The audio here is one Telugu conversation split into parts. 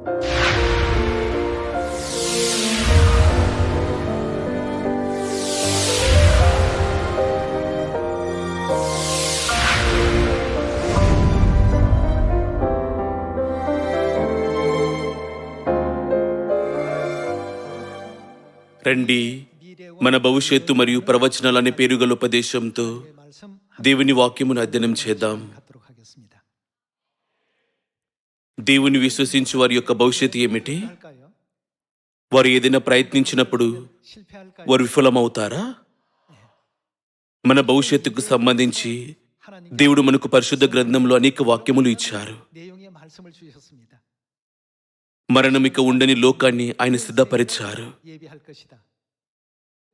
రండి మన భవిష్యత్తు మరియు ప్రవచనాలు అనే పేరుగల ఉపదేశంతో దేవుని వాక్యమును అధ్యయనం చేద్దాం. దేవుని విశ్వసించి వారి యొక్క భవిష్యత్తు ఏమిటి? వారు ఏదైనా ప్రయత్నించినప్పుడు వారు విఫలమవుతారా? మన భవిష్యత్తుకు సంబంధించి దేవుడు మనకు పరిశుద్ధ గ్రంథంలో అనేక వాక్యములు ఇచ్చారు. మరణమిక ఉండని లోకాన్ని ఆయన సిద్ధపరిచారు.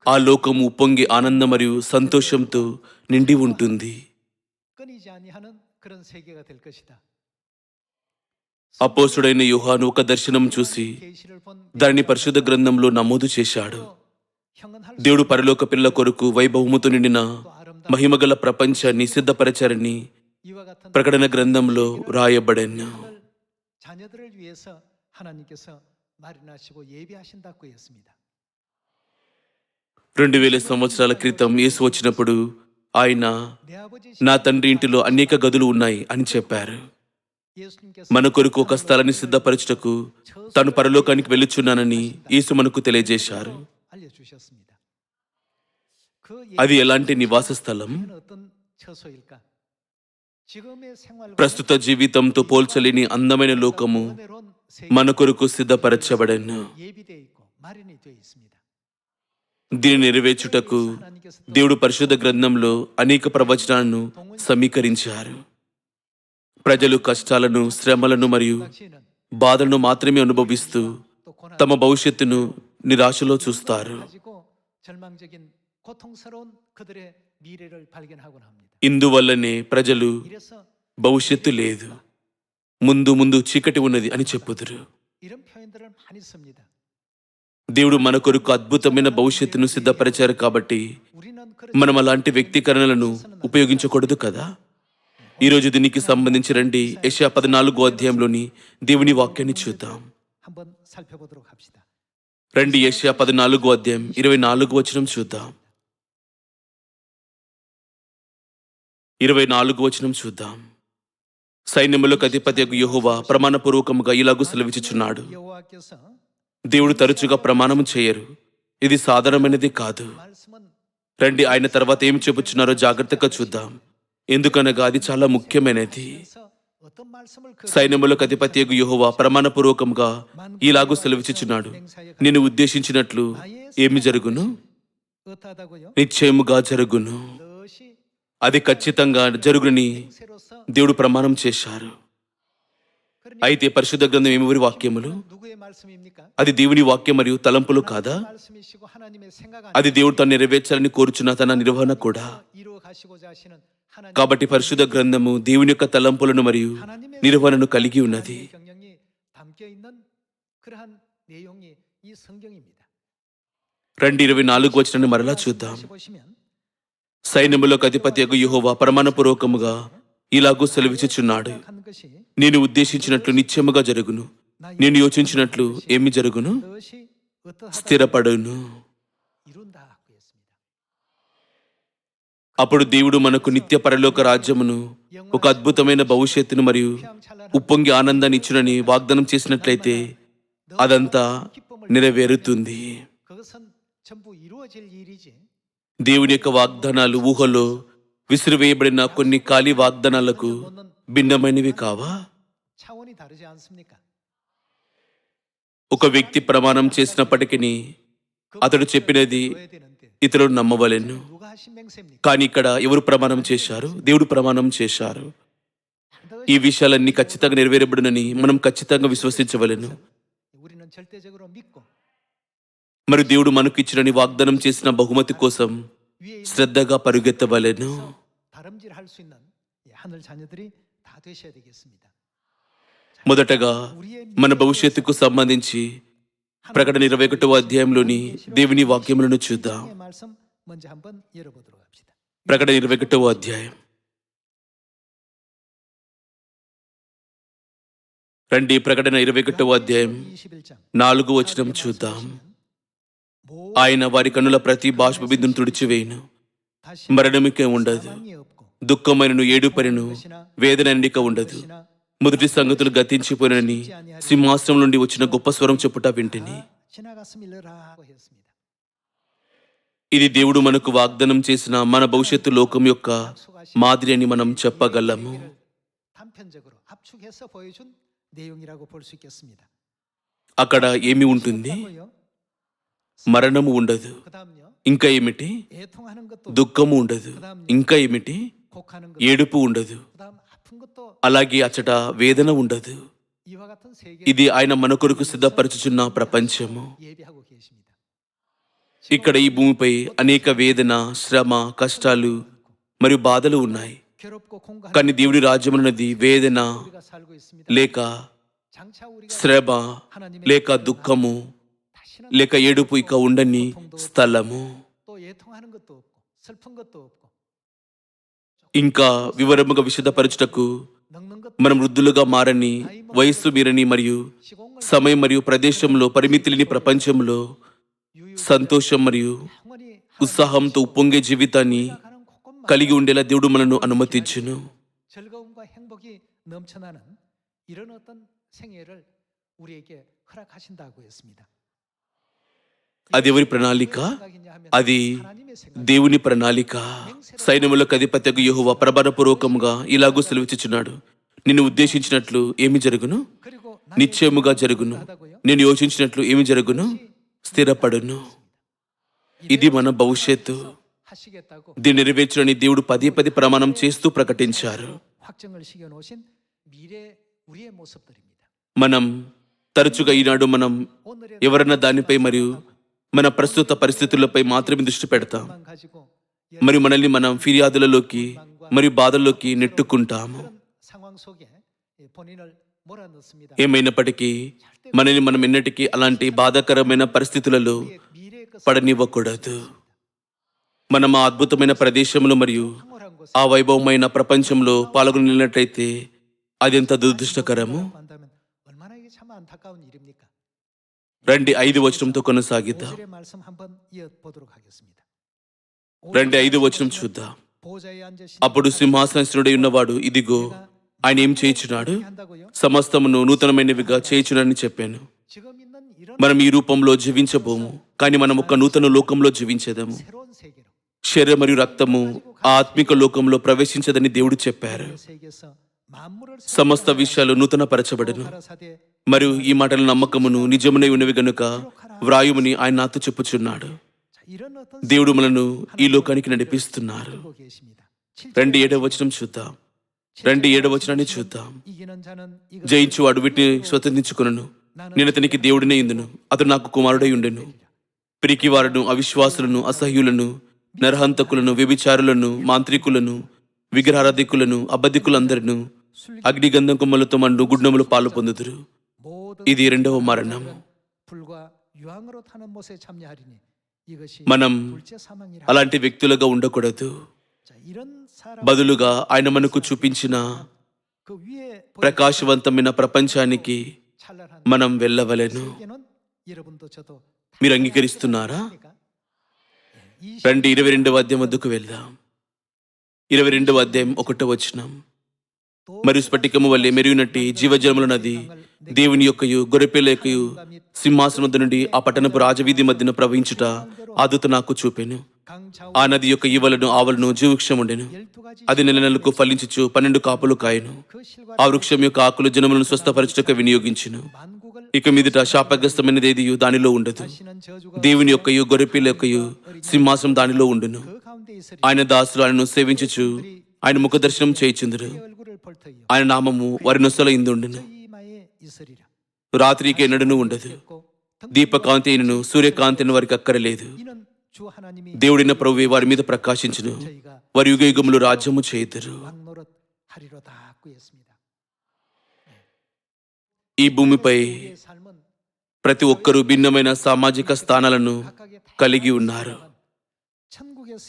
ఆ లోకము ఉప్పొంగి ఆనందం మరియు సంతోషంతో నిండి ఉంటుంది. అపోసుడైన యుహాను ఒక దర్శనం చూసి దానిని పరిశుద్ధ గ్రంథంలో నమోదు చేశాడు. దేవుడు పరలోక పిల్ల కొరకు వైభవముతో నిండిన మహిమగల ప్రపంచాన్ని సిద్ధపరచారని ప్రకటన గ్రంథంలో రాయబడను. రెండు వేల సంవత్సరాల క్రితం యేసు వచ్చినప్పుడు ఆయన నా తండ్రి ఇంటిలో అనేక గదులు ఉన్నాయి అని చెప్పారు. మన కొరకు ఒక స్థలాన్ని సిద్ధపరచుటకు తను పరలోకానికి వెళ్ళుచున్నానని యేసు మనకు తెలియజేశారు. అది ఎలాంటి నివాస స్థలం? ప్రస్తుత జీవితంతో పోల్చలేని అందమైన లోకము మన కొరకు సిద్ధపరచబడను. దీని నెరవేర్చుటకు దేవుడు పరిశుద్ధ గ్రంథంలో అనేక ప్రవచనాలను సమీకరించారు. ప్రజలు కష్టాలను శ్రమలను మరియు బాధలను మాత్రమే అనుభవిస్తూ తమ భవిష్యత్తును నిరాశలో చూస్తారు. ఇందువల్లనే ప్రజలు భవిష్యత్తు లేదు. ముందు ముందు చీకటి ఉన్నది అని చెప్పుదురు. దేవుడు మన కొరకు అద్భుతమైన భవిష్యత్తును సిద్ధపరిచారు కాబట్టి మనం అలాంటి వ్యక్తీకరణలను ఉపయోగించకూడదు కదా? ఈరోజు దీనికి సంబంధించి రండి. ఏషియా పద్నాలుగో అధ్యాయంలోని దేవుని వాక్యాన్ని చూద్దాం. రండి ఏషియా పద్నాలుగో అధ్యాయం ఇరవై నాలుగు వచనం చూద్దాం. ఇరవై నాలుగు వచనం చూద్దాం. సైన్యములకు అధిపతి యహోవా ప్రమాణపూర్వకముగా ఇలాగూ సెలవిచ్చుచున్నాడు. దేవుడు తరచుగా ప్రమాణము చేయరు. ఇది సాధారణమైనది కాదు. రండి ఆయన తర్వాత ఏమి చెబుతున్నారో జాగ్రత్తగా చూద్దాం. ఎందుకనగా అది చాలా ముఖ్యమైనది. సైన్యములకు అధిపతి యుహోవా ప్రమాణపూర్వకంగా ఇలాగూ సెలవిచ్చుచున్నాడు. నేను ఉద్దేశించినట్లు ఏమి జరుగును? నిశ్చయముగా జరుగును. అది ఖచ్చితంగా జరుగునని దేవుడు ప్రమాణం చేశారు. అయితే పరిశుద్ధ గ్రంథం ఏమివరి వాక్యములు? అది దేవుని వాక్యం మరియు తలంపులు కాదా? అది దేవుడు తను నెరవేర్చాలని కోరుచున్న తన నిర్వహణ కూడా. కాబట్టి పరిశుద్ధ గ్రంథము దేవుని యొక్క తలంపులను మరియు నిర్వహణను కలిగి ఉన్నది. రెండు ఇరవై నాలుగు వచ్చిన మరలా చూద్దాం. సైన్యములకు అధిపతి యొక్క యుహోవా ప్రమాణపూర్వకముగా ఇలాగూ సెలవిచ్చుచున్నాడు. నేను ఉద్దేశించినట్లు నిత్యముగా జరుగును. నేను యోచించినట్లు ఏమి జరుగును? స్థిరపడును. అప్పుడు దేవుడు మనకు నిత్య పరలోక రాజ్యమును ఒక అద్భుతమైన భవిష్యత్తును మరియు ఉప్పొంగి ఆనందాన్ని ఇచ్చునని వాగ్దానం చేసినట్లయితే అదంతా నెరవేరుతుంది. దేవుడి యొక్క వాగ్దానాలు ఊహలో విసిరివేయబడిన కొన్ని ఖాళీ వాగ్దానాలకు భిన్నమైనవి కావా? ఒక వ్యక్తి ప్రమాణం చేసినప్పటికీ అతడు చెప్పినది ఇతరులు నమ్మవలెను. కానీ ఇక్కడ ఎవరు ప్రమాణం చేశారు? దేవుడు ప్రమాణం చేశారు. ఈ విషయాలన్నీ ఖచ్చితంగా నెరవేరబడునని మనం ఖచ్చితంగా విశ్వసించవలను. మరి దేవుడు మనకు ఇచ్చినని వాగ్దానం చేసిన బహుమతి కోసం శ్రద్ధగా పరుగెత్తవలను. మొదటగా మన భవిష్యత్తుకు సంబంధించి ప్రకటన ఇరవై ఒకటవ అధ్యాయంలోని దేవుని వాక్యములను చూద్దాం. ప్రకటన ఇరవై ఒకటవ అధ్యాయం. రండి ప్రకటన ఇరవై ఒకటవ అధ్యాయం నాలుగు వచనం చూద్దాం. ఆయన వారి కన్నుల ప్రతి బాష్పబిందును తుడిచివేయను. మరణమికే ఉండదు. దుఃఖమైనను ఏడుపరిను వేదన ఎండిక ఉండదు. మొదటి సంగతులు గతించిపోయినని సింహాసనం నుండి వచ్చిన గొప్ప స్వరం చెప్పుట వింటని. ఇది దేవుడు మనకు వాగ్దానం చేసిన మన భవిష్యత్తు లోకం యొక్క మాదిరి అని మనం చెప్పగలము. అక్కడ ఏమి ఉంటుంది? మరణము ఉండదు. ఇంకా ఏమిటి? దుఃఖము ఉండదు. ఇంకా ఏమిటి? ఏడుపు ఉండదు. అలాగే అచ్చట వేదన ఉండదు. ఇది ఆయన మన కొరకు సిద్ధపరచుచున్న ప్రపంచము. ఇక్కడ ఈ భూమిపై అనేక వేదన శ్రమ కష్టాలు మరియు బాధలు ఉన్నాయి. కానీ దేవుడి రాజ్యం అన్నది వేదన లేక శ్రమ లేక దుఃఖము లేక ఏడుపు ఇక ఉండని స్థలము. ఇంకా వివరముగా విశదపరచుటకు మనం వృద్ధులుగా మారని వయస్సు మీరని మరియు 시공을 సమయం మరియు ప్రదేశంలో పరిమితి లేని ప్రపంచంలో 유유 సంతోషం మరియు 영원히 ఉత్సాహంతో ఉప్పొంగే జీవితాన్ని 가는 곳곳마다 కలిగి ఉండేలా దేవుడు మనను అనుమతించును 즐거움과 행복이 넘쳐나는 이런 어떤 생애를 우리에게 허락하신다고 했습니다. అది ఎవరి ప్రణాళిక? అది దేవుని ప్రణాళిక. సైన్యములకు అధిపత్యకు యహువ ప్రబలపూర్వకంగా ఇలాగూ సెలవిచ్చుచున్నాడు. నిన్ను ఉద్దేశించినట్లు ఏమి జరుగును? నిశ్చయముగా జరుగును. నేను యోచించినట్లు ఏమి జరుగును? స్థిరపడును. ఇది మన భవిష్యత్తు. దీన్ని నెరవేర్చని దేవుడు పదే పది ప్రమాణం చేస్తూ ప్రకటించారు. మనం తరచుగా ఈనాడు మనం ఎవరన్నా దానిపై మరియు మన ప్రస్తుత పరిస్థితులపై మాత్రమే దృష్టి పెడతాం. మరియు మనల్ని మనం ఫిర్యాదులలోకి మరియు బాధల్లోకి నెట్టుకుంటాము. ఏమైనప్పటికీ మనల్ని మనం ఎన్నటికీ అలాంటి బాధాకరమైన పరిస్థితులలో పడనివ్వకూడదు. మనం ఆ అద్భుతమైన ప్రదేశంలో మరియు ఆ వైభవమైన ప్రపంచంలో పాల్గొనినట్లయితే అదెంత దురదృష్టకరము? రండి ఐదు వచనంతో కొనసాగిద్దాం రండి ఐదు వచనం చూద్దాం అప్పుడు సింహాసనసునుడై ఉన్నవాడు ఇదిగో ఆయన ఏం చేయించున్నాడు సమస్తమును నూతనమైనవిగా చేయించునని చెప్పాను మనం ఈ రూపంలో జీవించబోము కానీ మనం ఒక నూతన లోకంలో జీవించేదాము శరీరం మరియు రక్తము ఆత్మిక లోకంలో ప్రవేశించదని దేవుడు చెప్పారు సమస్త విషయాలు నూతనపరచబడను. మరియు ఈ మాటల నమ్మకమును నిజమునే ఉన్నవి గనుక వ్రాయుమని ఆయన నాతో చెప్పుచున్నాడు. దేవుడు మనను ఈ లోకానికి నడిపిస్తున్నారు. రెండు ఏడవ వచనం చూద్దాం. రెండు ఏడవ వచనాన్ని చూద్దాం. జయించువాడు వీటిని స్వతంత్రించుకును నేను అతనికి దేవుడినే ఇందును అతను నాకు కుమారుడై ఉండెను. పిరికివారును అవిశ్వాసులను అసహ్యులను నరహంతకులను వ్యభిచారులను మాంత్రికులను విగ్రహారాధికులను అబద్ధికులందరినూ అగ్నిగంధం కొమ్మలతో మన గుడ్నములు పాలు పొందుదురు. ఇది రెండవ మరణం. మనం అలాంటి వ్యక్తులుగా ఉండకూడదు. బదులుగా ఆయన మనకు చూపించిన ప్రకాశవంతమైన ప్రపంచానికి మనం వెళ్ళవలేను. మీరు అంగీకరిస్తున్నారా? రండి ఇరవై రెండవ అధ్యాయం వద్దకు వెళ్దాం. ఇరవై రెండవ అధ్యాయం ఒకటో వచ్చినాం మరియు స్ఫటికము వల్లే మెరుగునట్టి జీవజలములన్నది దేవుని యొక్కయు గొర్రెపిల్ల యొక్కయు సింహాసనం నుండి ఆ పట్టణపు రాజవీధి మధ్యన ప్రవహించుట ఆదుత నాకు చూపాను. ఆ నది యొక్క ఇవలను ఆవలను జీవృక్షం ఉండెను అది నెల నెలకు ఫలించుచు పన్నెండు కాపులు కాయను. ఆ వృక్షం యొక్క ఆకులు జనములను స్వస్థపరచుటకు వినియోగించును. ఇక మీదట శాపగ్రస్తమైనది దానిలో ఉండదు. దేవుని యొక్కయు గొర్రెపిల్ల యొక్కయు సింహాసనం దానిలో ఉండును. ఆయన దాసులు ఆయనను సేవించుచు ఆయన ముఖ దర్శనం చేయుచుందరు. ఆయన నామము వారి నొసల ఇందుండును రాత్రికి ఎన్నడను ఉండదు. దీపకాంతి సూర్యకాంతిని వారికి అక్కరలేదు. దేవుడిన ప్రభు వారి మీద ప్రకాశించును. వారి యుగ యుగములు రాజ్యము చేయుదురు. ఈ భూమిపై ప్రతి ఒక్కరూ భిన్నమైన సామాజిక స్థానాలను కలిగి ఉన్నారు.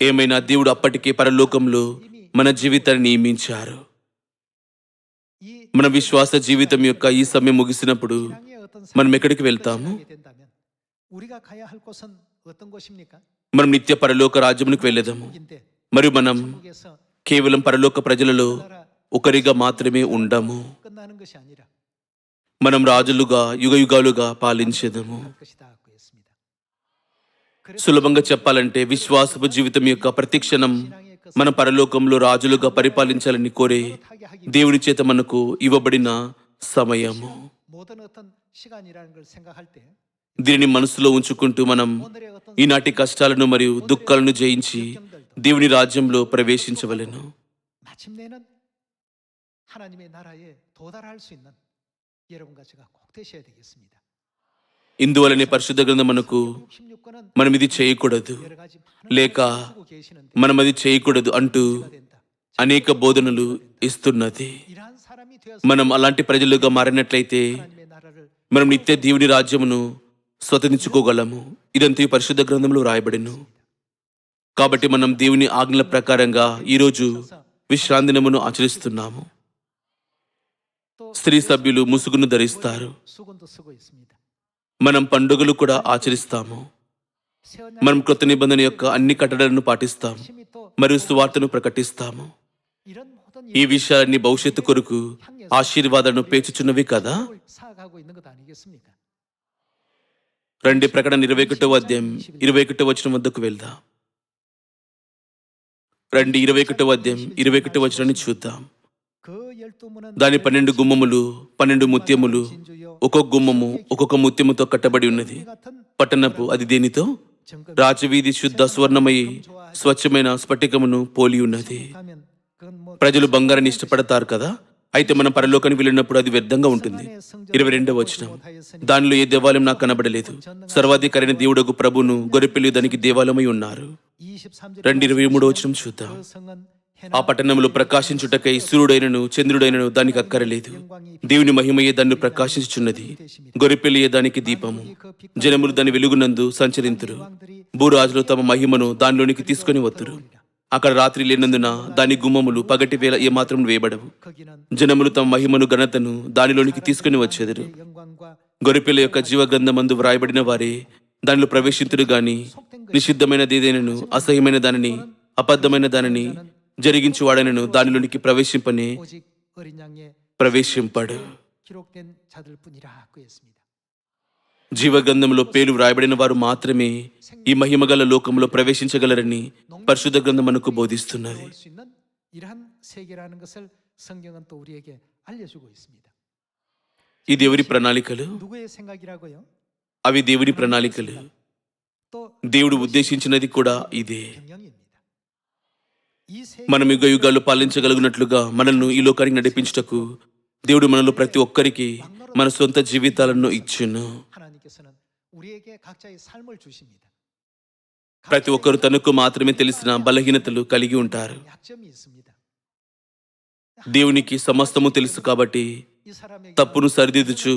ఏమైనా దేవుడు అప్పటికే పరలోకంలో మన జీవితాన్ని నియమించారు. మన విశ్వాస జీవితం యొక్క ఈ సమయం ముగిసినప్పుడు మనం ఎక్కడికి వెళ్తాము? మనం నిత్య పరలోక రాజ్యమునికి వెళ్ళేదాము. మరియు మనం కేవలం పరలోక ప్రజలలో ఒకరిగా మాత్రమే ఉండము. మనం రాజులుగా యుగ యుగాలుగా పాలించేదము. సులభంగా చెప్పాలంటే విశ్వాసపు జీవితం యొక్క ప్రతిక్షణం మన పరలోకంలో రాజులుగా పరిపాలించాలని కోరే 타게 하기 దేవుని చేత మనకు ఇవ్వబడిన సమయము 모든 어떤 시간이라는 걸 생각할 때 దీనిని మనసులో ఉంచుకుంటూ మనం 오늘의 어떤 ఈనాటి కష్టాలను మరియు దుఃఖాలను జయించి దేవుని రాజ్యంలో ప్రవేశించవలెను 마침내는 하나님의 나라에 도달할 수 있는 여러분과 제가 꼭 되셔야 되겠습니다. ఇందువలనే పరిశుద్ధ గ్రంథమునకు మనం ఇది చేయకూడదు. లేక మనం అది చేయకూడదు అంటూ అనేక బోధనలు ఇస్తున్నది. మనం అలాంటి ప్రజలుగా మారినట్లయితే మనం నిత్య దేవుని రాజ్యమును స్వతంత్రించుకోగలము. ఇదంతా ఈ పరిశుద్ధ గ్రంథంలో రాయబడిను. కాబట్టి మనం దేవుని ఆజ్ఞల ప్రకారంగా ఈరోజు విశ్రాంతినమును ఆచరిస్తున్నాము. స్త్రీ సభ్యులు ముసుగును ధరిస్తారు. మనం పండుగలు కూడా ఆచరిస్తాము. మనం కృత నిబంధన యొక్క అన్ని కట్టడలను పాటిస్తాము. మరియు సువార్తను ప్రకటిస్తాము. ఈ విషయాలన్నీ భవిష్యత్తు కొరకు ఆశీర్వాదాలను పేచుచున్నవి కదా? రండి ప్రకటన ఇరవై ఒకటో అధ్యాయం ఇరవై ఒకటో వచనం వద్దకు వెళ్దాం. రండి ఇరవై ఒకటో అధ్యాయం ఇరవై ఒకటో వచనాన్ని చూద్దాం. దాని పన్నెండు గుమ్మములు పన్నెండు ముత్యములు ఒక్కొక్క గుమ్మము ఒక్కొక్క ముత్యముతో కట్టబడి ఉన్నది. పట్టణపు అది దేనితో రాజవీధి శుద్ధ స్వర్ణమై స్వచ్ఛమైన స్ఫటికమును పోలి ఉన్నది. ప్రజలు బంగారాన్ని ఇష్టపడతారు కదా? అయితే మనం పరలోకానికి వెళ్ళినప్పుడు అది వ్యర్థంగా ఉంటుంది. ఇరవై రెండవ వచనం. దానిలో ఏ దేవాలయం నాకు కనబడలేదు. సర్వాధికారైన దేవుడకు ప్రభును గొరిపిల్లి దానికి దేవాలయమై ఉన్నారు. రెండు ఇరవై మూడు వచనం చూద్దాం. ఆ పట్టణములు ప్రకాశించుటకై సూర్యుడైనను చంద్రుడైనను దానికి అక్కరలేదు. దేవుని మహిమయే దాన్ని ప్రకాశించుచున్నది. గొరిపెల్లియే దానికి దీపము. జనములు దాని వెలుగునందు సంచరింతురు. భూరాజులు తమ మహిమను దానిలోనికి తీసుకొని వత్తురు. అక్కడ రాత్రి లేనందున దాని గుమ్మములు పగటి వేళ ఏమాత్రం వేయబడవు. జనములు తమ మహిమను ఘనతను దానిలోనికి తీసుకుని వచ్చేదరు. గొరిపిల్ల యొక్క జీవగంధమందు వ్రాయబడిన వారే దానిలో ప్రవేశింతుడు గాని నిషిద్ధమైన దేదేనను అసహ్యమైన దానిని అబద్ధమైన దానిని జరిగించువాడనను దానిలోనికి ప్రవేశింపని ప్రవేశింపడు. జీవగంధంలో పేరు వ్రాయబడిన వారు మాత్రమే ఈ మహిమగల లోకంలో ప్రవేశించగలరని పరిశుద్ధ గ్రంథం మనకు బోధిస్తున్నది. ఈ దేవుడి ప్రణాళికలు? అవి దేవుడి ప్రణాళికలు. దేవుడు ఉద్దేశించినది కూడా ఇదే. మనం యుగ యుగాలు పాలించగలిగినట్లుగా మనల్ని ఈ లోకానికి నడిపించటకు దేవుడు మనలో ప్రతి ఒక్కరికి మన సొంత జీవితాలను ఇచ్చును. ప్రతి ఒక్కరు తనకు మాత్రమే తెలిసిన బలహీనతలు కలిగి ఉంటారు. దేవునికి సమస్తము తెలుసు కాబట్టి తప్పును సరిదిద్దుచు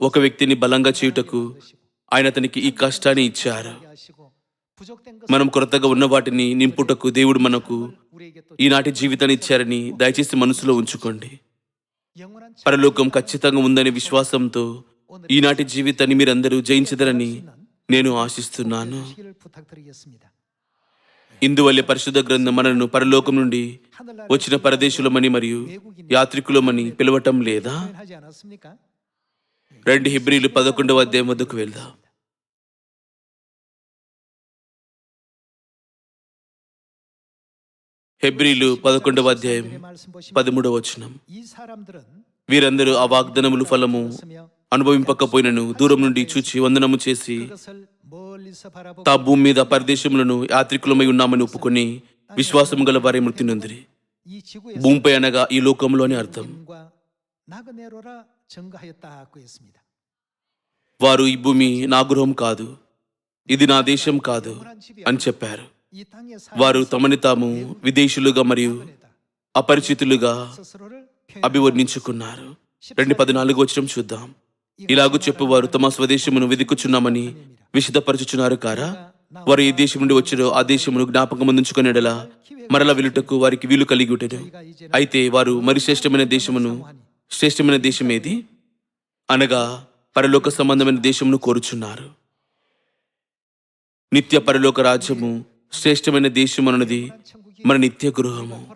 ఒక వ్యక్తిని బలంగా చేయుటకు ఆయన అతనికి ఈ కష్టాన్ని ఇచ్చారు. మనం కొరతగా ఉన్న వాటిని నింపుటకు దేవుడు మనకు ఈనాటి జీవితాన్ని ఇచ్చారని దయచేసి మనసులో ఉంచుకోండి. పరలోకం ఖచ్చితంగా ఉందనే విశ్వాసంతో ఈనాటి జీవితాన్ని మీరందరూ జయించదరని నేను ఆశిస్తున్నాను. ఇందువల్లే పరిశుద్ధ గ్రంథం మనను పరలోకం నుండి వచ్చిన పరదేశులమని మరియు యాత్రికులమని పిలవటం లేదా? రెండు హిబ్రిలు పదకొండవ అధ్యాయం వద్దకు వెళ్దాం. హెబ్రిలు పదకొండవ అధ్యాయం పదమూడవ వచనం. వీరందరూ ఆ వాగ్దనములు ఫలము అనుభవింపకపోయినను దూరం నుండి చూచి వందనము చేసి తా భూమి మీద పరదేశములను యాత్రికులమై ఉన్నామని ఒప్పుకొని విశ్వాసము గల వారి మృతి నొందిరి భూమిపై అనగా ఈ లోకంలోని అర్థం. వారు ఈ భూమి నా గృహం కాదు ఇది నా దేశం కాదు అని చెప్పారు. వారు తమని తాము విదేశీయులుగా మరియు అపరిచితులుగా అభివర్ణించుకున్నారు. రెండు పద్నాలుగు వచ్చిన చూద్దాం. ఇలాగూ చెప్పు వారు తమ స్వదేశమును వెదుకుచున్నామని విషదపరచుచున్నారు కారా? వారు ఈ దేశం నుండి వచ్చారో ఆ దేశమును జ్ఞాపకం అందించుకునేలా మరల వెలుటకు వారికి వీలు కలిగి ఉండేను. అయితే వారు మరి శ్రేష్టమైన దేశమును శ్రేష్టమైన దేశం ఏది అనగా పరలోక సంబంధమైన దేశమును కోరుచున్నారు. నిత్య పరలోక రాజ్యము శ్రేష్టమైన దేశం అన్నది మన నిత్య గృహము.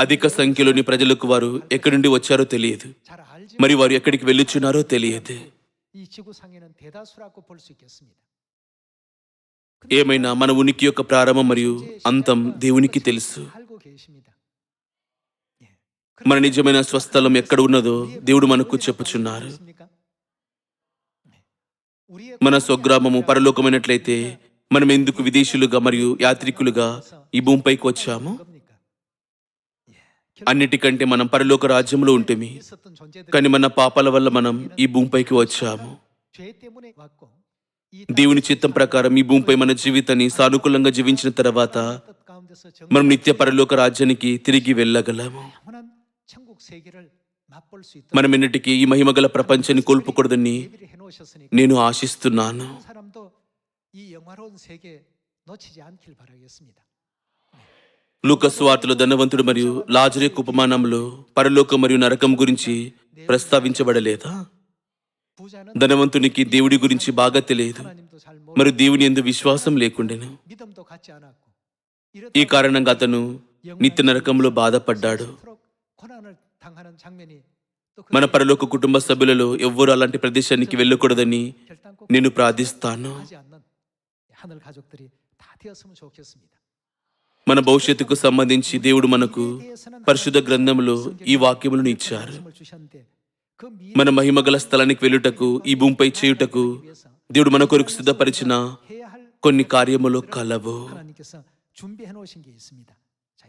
అధిక సంఖ్యలోని ప్రజలకు వారు ఎక్కడి నుండి వచ్చారో తెలియదు. మరి వారు ఎక్కడికి వెళ్ళుచున్నారో తెలియదు. ఏమైనా మన ఉనికి యొక్క ప్రారంభం మరియు అంతం దేవునికి తెలుసు. మన నిజమైన స్వస్థలం ఎక్కడ ఉన్నదో దేవుడు మనకు చెప్పుచున్నారు. మన స్వగ్రామము పరలోకమైనట్లయితే మనం ఎందుకు విదేశీయులుగా మరియు యాత్రికులుగా ఈ భూమిపైకి వచ్చాము? అన్నిటికంటే మనం పరలోక రాజ్యంలో ఉంటేమి కానీ మన పాపాల వల్ల మనం ఈ భూమిపైకి వచ్చాము. దేవుని చిత్తం ప్రకారం ఈ భూమిపై మన జీవితాన్ని సానుకూలంగా జీవించిన తర్వాత మనం నిత్య పరలోక రాజ్యానికి తిరిగి వెళ్ళగలము. మనమిన్నిటికీ ఈ మహిమగల ప్రపంచాన్ని కోల్పోకూడదని నేను ఆశిస్తున్నాను. లూకస్వార్తలో ధనవంతుడు మరియు లాజరే ఉపమానంలో పరలోకం మరియు నరకం గురించి ప్రస్తావించబడలేదా? ధనవంతునికి దేవుడి గురించి బాగా తెలియదు. మరి దేవుని ఎందు విశ్వాసం లేకుండెను? ఈ కారణంగా అతను నిత్య నరకంలో బాధపడ్డాడు. మన పరలోక కుటుంబ సభ్యులలో ఎవ్వరూ అలాంటి ప్రదేశానికి వెళ్ళకూడదని నేను ప్రార్థిస్తాను. మన భవిష్యత్తుకు సంబంధించి దేవుడు మనకు పరిశుద్ధ గ్రంథంలో ఈ వాక్యములను ఇచ్చారు. మన మహిమ గల స్థలానికి వెళ్ళుటకు ఈ భూమిపై చేయుటకు దేవుడు మన కొరకు సిద్ధపరిచిన కొన్ని కార్యములు కలవు.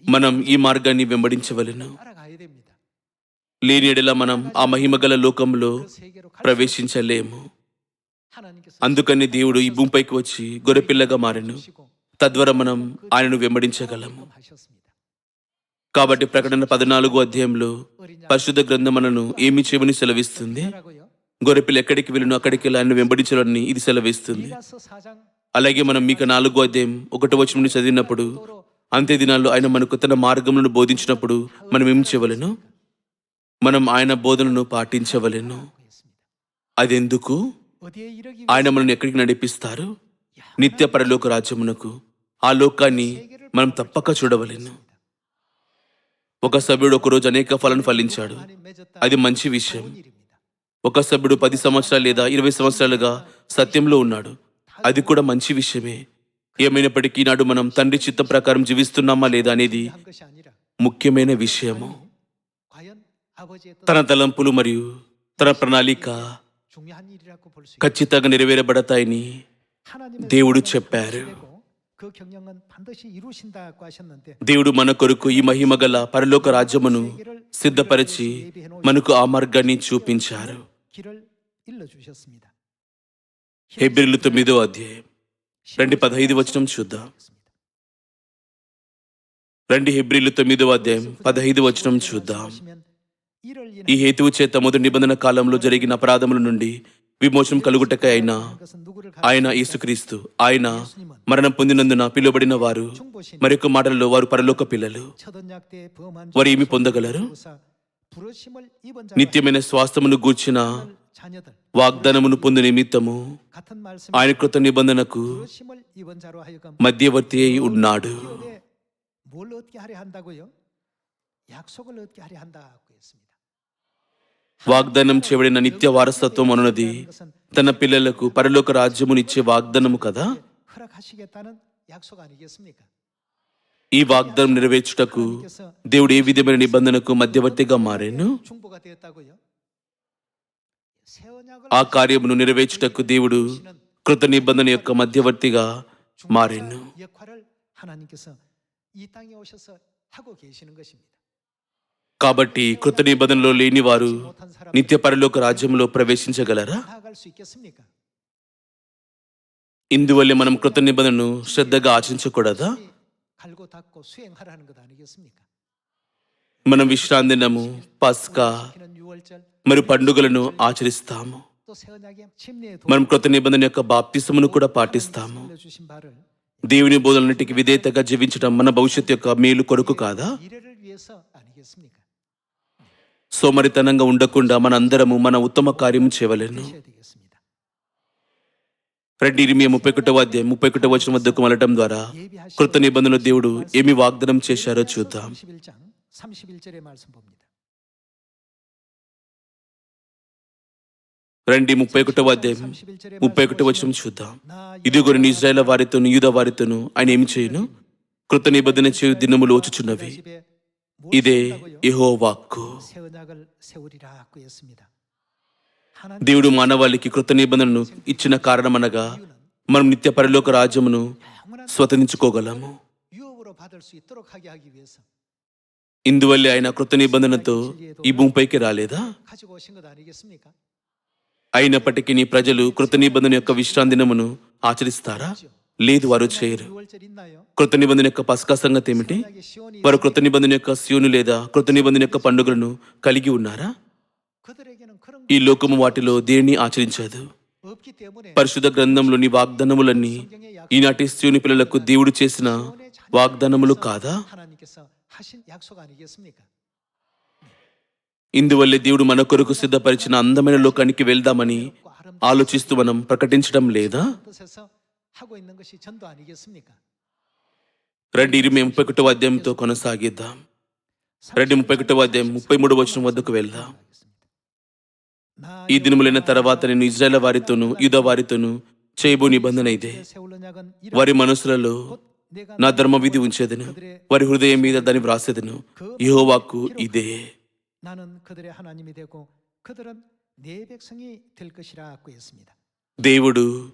మనం ఈ మార్గాన్ని వెంబడించవలను. లేనిడల మనం ఆ మహిమగల లోకంలో ప్రవేశించలేము. అందుకని దేవుడు ఈ భూమిపైకి వచ్చి గొర్రెపిల్లగా మారిను. తద్వారా మనం ఆయనను వెంబడించగలము. కాబట్టి ప్రకటన పద్నాలుగు అధ్యాయంలో పరిశుద్ధ గ్రంథం మనను ఏమి చేయమని సెలవిస్తుంది? గొర్రెపిల్ల ఎక్కడికి వెళ్ళినో అక్కడికి ఆయన వెంబడించాలని ఇది సెలవిస్తుంది. అలాగే మనం మీకు నాలుగో అధ్యాయం ఒకటి వచ్చి నుండి చదివినప్పుడు అంతే దినాల్లో ఆయన మనకు తన మార్గములను బోధించినప్పుడు మనం ఏం చేయవలను? మనం ఆయన బోధనను పాటించవలను. అదెందుకు? ఆయన మనల్ని ఎక్కడికి నడిపిస్తారు? నిత్య పరలోక రాజ్యమునకు. ఆ లోకాన్ని మనం తప్పక చూడవలేను. ఒక సభ్యుడు ఒకరోజు అనేక ఫలను ఫలించాడు. అది మంచి విషయం. ఒక సభ్యుడు పది సంవత్సరాలు లేదా ఇరవై సంవత్సరాలుగా సత్యంలో ఉన్నాడు. అది కూడా మంచి విషయమే. ఏమైనప్పటికీ నాడు మనం తండ్రి చిత్త ప్రకారం జీవిస్తున్నామా లేదా అనేది ముఖ్యమైన విషయము. తన తలంపులు మరియు తన ప్రణాళిక ఖచ్చితంగా నెరవేరబడతాయని దేవుడు చెప్పారు. దేవుడు మన కొరకు ఈ మహిమ గల పరలోక రాజ్యమును సిద్ధపరిచి మనకు ఆ మార్గాన్ని చూపించారు. హెబ్రిల్ తొమ్మిదో అధ్యాయం. రెండు పదహైదు వచనం చూద్దాం. రెండు హెబ్రిల్ తొమ్మిదో అధ్యాయం పదహైదు వచనం చూద్దాం. ఈ హేతువు చేత మొదటి నిబంధన కాలంలో జరిగిన అపరాధముల నుండి విమోచనం కలుగుటకై అయిన ఆయన యేసుక్రీస్తు ఆయన మరణం పొందినందున పిలువబడిన వారు మరొక మాటల్లో వారు పరలోక పిల్లలు. వారు ఏమి పొందగలరు? నిత్యమైన స్వాస్థమును గూర్చిన వాగ్దానమును పొందు నిమిత్తము ఆయన కృత నిబంధనకు మధ్యవర్తి అయి ఉన్నాడు. వాగ్దానం చేయబడిన నిత్య వారసత్వం అనున్నది. తన పిల్లలకు పరలోక రాజ్యమునిచ్చే వాగ్దానము కదా? ఈ వాగ్దానం నెరవేర్చుటకు దేవుడు ఏ విధమైన నిబంధనకు మధ్యవర్తిగా మారాను? ఆ కార్యమును నెరవేర్చుటకు దేవుడు కృత నిబంధన యొక్క మధ్యవర్తిగా మారాను. కాబట్టి కృత నిబంధనలో లేని వారు నిత్య పరలోక రాజ్యంలో ప్రవేశించగలరా? ఇందువల్లే మనం కృత నిబంధనను శ్రద్ధగా ఆచరించకూడదా? మనం విశ్రాంతినము పస్కా మరియు పండుగలను ఆచరిస్తాము. మనం కృత నిబంధన యొక్క బాప్తిసమును కూడా పాటిస్తాము. దేవుని బోధనన్నిటికి విధేయతగా జీవించడం మన భవిష్యత్తు యొక్క మేలు కొడుకు కాదా? సోమరితనంగా ఉండకుండా మనందరము మన ఉత్తమ కార్యము చేయవలేను. రెడ్డి ఇరిమి ముప్పై ఒకటో అధ్యాయం ముప్పై ఒకటో వచ్చిన వద్దకు మలటం ద్వారా కృత నిబంధనలు దేవుడు ఏమి వాగ్దానం చేశారో చూద్దాం. రండి ముప్పై ఒకటో అధ్యాయం ముప్పై ఒకటో వచ్చిన చూద్దాం. ఇది కొన్ని ఇజ్రాయల వారితోను యూద వారితోను ఆయన ఏమి చేయను? కృత నిబంధన చేయు దినములు వచ్చుచున్నవి. ఇదే యహోవాక్కు దేవుడు మానవాళికి కృత నిబంధనను ఇచ్చిన కారణమనగా మనం నిత్య పరిలోక రాజ్యమును స్వతంత్రించుకోగలము. ఇందువల్లే ఆయన కృత నిబంధనతో ఈ భూమిపైకి రాలేదా? అయినప్పటికీ నీ ప్రజలు కృత నిబంధన యొక్క విశ్రాంతి దినమును ఆచరిస్తారా లేదు వారు చేయరు. కృత నిబంధన యొక్క పస్కా సంగతి ఏమిటి? వారు కృత నిబంధన యొక్క శివుని లేదా కృత నిబంధన యొక్క పండుగలను కలిగి ఉన్నారా? ఈ లోకము వాటిలో దేన్ని ఆచరించదు? పరిశుద్ధ గ్రంథంలోని వాగ్దానములన్నీ ఈనాటి శివుని పిల్లలకు దేవుడు చేసిన వాగ్దానములు కాదా? ఇందువల్లే దేవుడు మన కొరకు సిద్ధపరిచిన అందమైన లోకానికి వెళ్దామని ఆలోచిస్తూ మనం ప్రకటించడం లేదా? 하고 있는 것이 전도 아니겠습니까? రండి ఇరిమి ముప్పై ఒకటో అధ్యాయంతో కొనసాగిద్దాం రండి ముప్పై ఒకటో అధ్యాయం ముప్పై మూడు వచనం వద్దకు వెళ్దాం ఈ దినములైన తర్వాత నేను ఇజ్రాయేల్ వారితోను యూద వారితోను చేయబో నిబంధన ఇదే వారి మనసులలో నా ధర్మ విధి ఉంచేదను వారి హృదయం మీద దాన్ని వ్రాసేదను యెహోవాకు ఇదే 나는 그들의 하나님이 되고 그들은 내 백성이 될 것이라고 했습니다. దేవుడు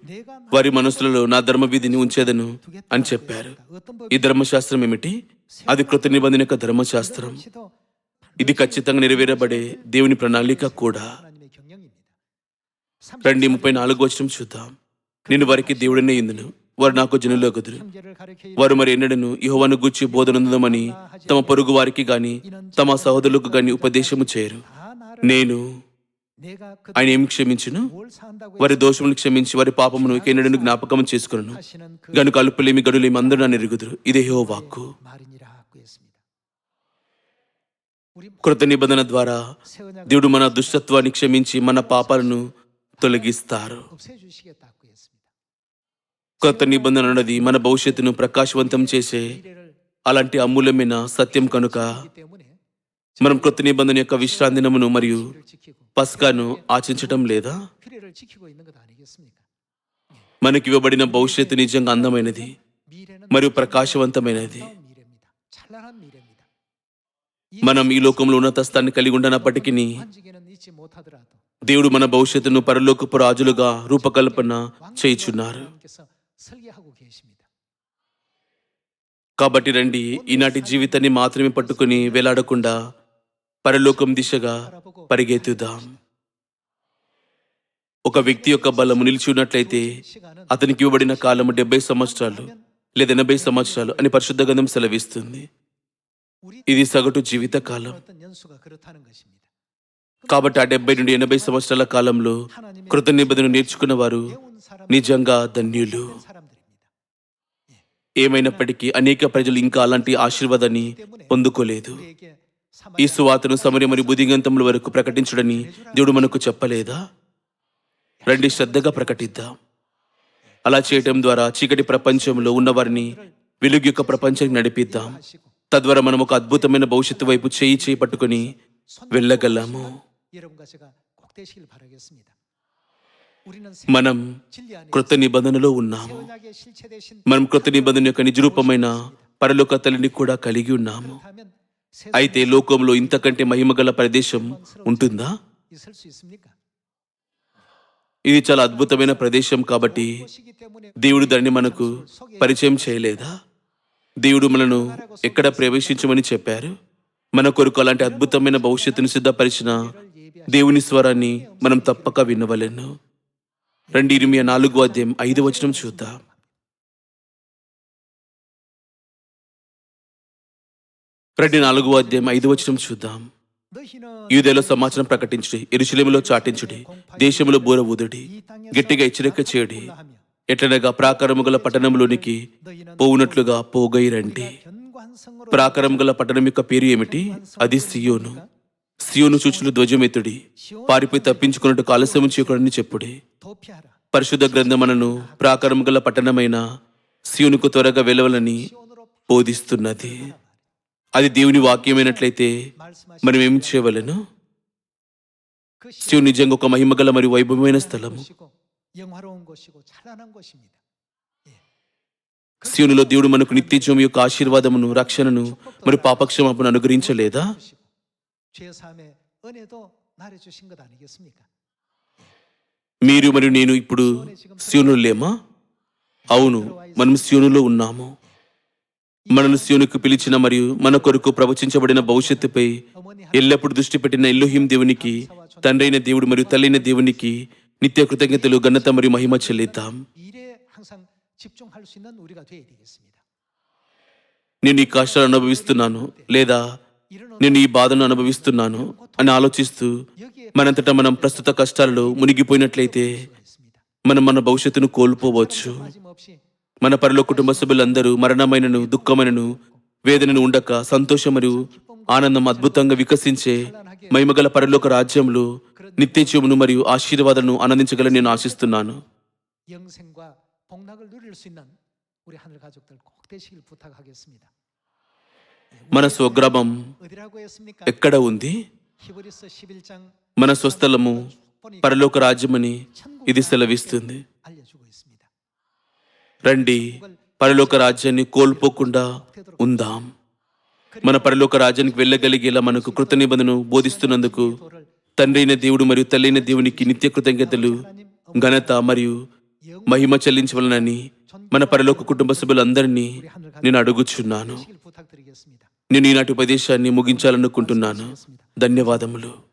వారి మనసులలో నా ధర్మవీధిని ఉంచేదను అని చెప్పారు. ఈ ధర్మశాస్త్రం ఏమిటి? అది కృత నిబంధన యొక్క ధర్మశాస్త్రం. ఇది ఖచ్చితంగా నెరవేరబడే దేవుని ప్రణాళిక కూడా. రెండు ముప్పై నాలుగు వచ్చిన చూద్దాం. నేను వారికి దేవుడినే ఇందును వారు నాకు జనులో కుదురు వారు మరి ఎన్నడను యహోవాను గూర్చి బోధనందమని తమ పొరుగు వారికి గాని తమ సహోదరులకు గాని ఉపదేశము చేయరు. నేను ఆయన ఏమి క్షమించును? వారి దోషములు క్షమించి వారి పాపమును ఎన్నడను జ్ఞాపకం చేసుకును గనుక అలుపులేమి గడులేమి అందరూ నన్ను ఎరుగుదురు. ఇదే హో వాక్కు కృత నిబంధన ద్వారా దేవుడు మన దుష్టత్వాన్ని క్షమించి మన పాపాలను తొలగిస్తారు. కొత్త నిబంధన అన్నది మన భవిష్యత్తును ప్రకాశవంతం చేసే అలాంటి అమూల్యమైన సత్యం కనుక మనం కొత్త నిబంధన యొక్క విశ్రాంతినమును మరియు పస్కాను ఆచరించటం లేదా? మనకి ఇవ్వబడిన భవిష్యత్తు నిజంగా అందమైనది మరియు ప్రకాశవంతమైనది. మనం ఈ లోకంలో ఉన్నత స్థాన్ని కలిగి ఉండనప్పటికీ దేవుడు మన భవిష్యత్తును పరలోకపు రాజులుగా రూపకల్పన చేయుచున్నారు. కాబట్టి రండి ఈనాటి జీవితాన్ని మాత్రమే పట్టుకుని వేలాడకుండా పరలోకం దిశగా పరిగెత్తుదాం. ఒక వ్యక్తి యొక్క బలము నిలిచి ఉన్నట్లయితే అతనికి ఇవ్వబడిన కాలము డెబ్బై సంవత్సరాలు లేదా ఎనభై సంవత్సరాలు అని పరిశుద్ధ గంధం సెలవిస్తుంది. ఇది సగటు జీవిత కాలం. కాబట్టి ఆ డెబ్బై నుండి ఎనభై సంవత్సరాల కాలంలో కృత నిబంధన నేర్చుకున్న వారు నిజంగా ధన్యులు. ఏమైనప్పటికీ అనేక ప్రజలు ఇంకా అలాంటి ఆశీర్వాదాన్ని పొందుకోలేదు. ఈ సువాతను సమరి మరియు బుదిగంతముల వరకు ప్రకటించడని దేవుడు మనకు చెప్పలేదా? రండి శ్రద్ధగా ప్రకటిద్దాం. అలా చేయటం ద్వారా చీకటి ప్రపంచంలో ఉన్నవారిని వెలుగు యొక్క ప్రపంచానికి నడిపిద్దాం. తద్వారా మనం ఒక అద్భుతమైన భవిష్యత్తు వైపు చేయి చేయి పట్టుకుని వెళ్ళగలము. మనం కృత నిబంధనలో ఉన్నాము. మనం కృత నిబంధన యొక్క నిజరూపమైన పరలోక తల్లిని కూడా కలిగి ఉన్నాము. అయితే లోకంలో ఇంతకంటే మహిమగల ప్రదేశం ఉంటుందా? ఇది చాలా అద్భుతమైన ప్రదేశం కాబట్టి దేవుడు దాన్ని మనకు పరిచయం చేయలేదా? దేవుడు మనను ఎక్కడ ప్రవేశించమని చెప్పారు? మన కొరకు అలాంటి అద్భుతమైన భవిష్యత్తును సిద్ధపరిచిన దేవుని స్వరాన్ని మనం తప్పక వినవలను. రెండు ఇరిమియా నాలుగు అధ్యాయం ఐదు వచనం చూద్దాం. రెండు నాలుగు అధ్యాయం ఐదు వచనం చూద్దాం. యూదేలో సమాచారం ప్రకటించుడి ఇరుశిలములో చాటించుడి దేశంలో బూర ఊదుడి గట్టిగా హెచ్చరిక చేయడి. ఎట్లనగా ప్రాకారము గల పట్టణంలోనికి పోవునట్లుగా పోగైరండి ప్రాకారం గల పట్టణం యొక్క పేరు ఏమిటి? అది సియోను. సియోను చూచులు ధ్వజమెత్తుడి పారిపోయి తప్పించుకున్నట్టు కాలస్యము చేయకూడని చెప్పుడి. పరిశుద్ధ గ్రంథమనను ప్రాకారం గల పట్టణమైన సియోనుకు త్వరగా వెళ్ళవలని బోధిస్తున్నది. అది దేవుని వాక్యమైనట్లయితే మనం ఏం చేయవలను? శివు నిజంగా ఒక మహిమగల మరియు వైభవమైన స్థలము. శివునిలో దేవుడు మనకు నిత్యజం యొక్క ఆశీర్వాదమును రక్షణను మరియు పాపక్షమాపను అనుగ్రహించలేదా? మీరు మరియు నేను ఇప్పుడు శివును లేమా అవును మనం శివునులో ఉన్నాము. మనను శివునికి పిలిచిన మరియు మన కొరకు ప్రవచించబడిన భవిష్యత్తుపై ఎల్లప్పుడు దృష్టి పెట్టిన ఇల్లుహిం దేవునికి తండ్రైన దేవుడు మరియు తల్లైన దేవునికి నిత్య కృతజ్ఞతలు ఘనత మరియు మహిమ చెల్లిద్దాం. నేను ఈ కష్టాలు అనుభవిస్తున్నాను లేదా నేను ఈ బాధను అనుభవిస్తున్నాను అని ఆలోచిస్తూ మనంతటా మనం ప్రస్తుత కష్టాలలో మునిగిపోయినట్లయితే మనం మన భవిష్యత్తును కోల్పోవచ్చు. మన పరలో కుటుంబ సభ్యులందరూ మరణమైనను దుఃఖమైనను వేదనను ఉండక సంతోషమరు ఆనందం అద్భుతంగా వికసించే మహిమగల పరలోక రాజ్యంలో నిత్యజీవమును మరియు ఆశీర్వాదను ఆనందించగలని నేను ఆశిస్తున్నాను. మన స్వగ్రామం ఎక్కడ ఉంది? మన స్వస్థలము పరలోక రాజ్యమని ఇది సెలవిస్తుంది. రండి పరలోక రాజ్యాన్ని కోల్పోకుండా ఉందాం. మన పరలోక రాజ్యానికి వెళ్ళగలిగేలా మనకు కృత నిబంధనను బోధిస్తున్నందుకు తండ్రైన దేవుడు మరియు తల్లైన దేవునికి నిత్య కృతజ్ఞతలు ఘనత మరియు మహిమ చెల్లించవలనని మన పరలోక కుటుంబ సభ్యులందరినీ నేను అడుగుచున్నాను. నేను ఈనాటి ఉపదేశాన్ని ముగించాలనుకుంటున్నాను. ధన్యవాదములు.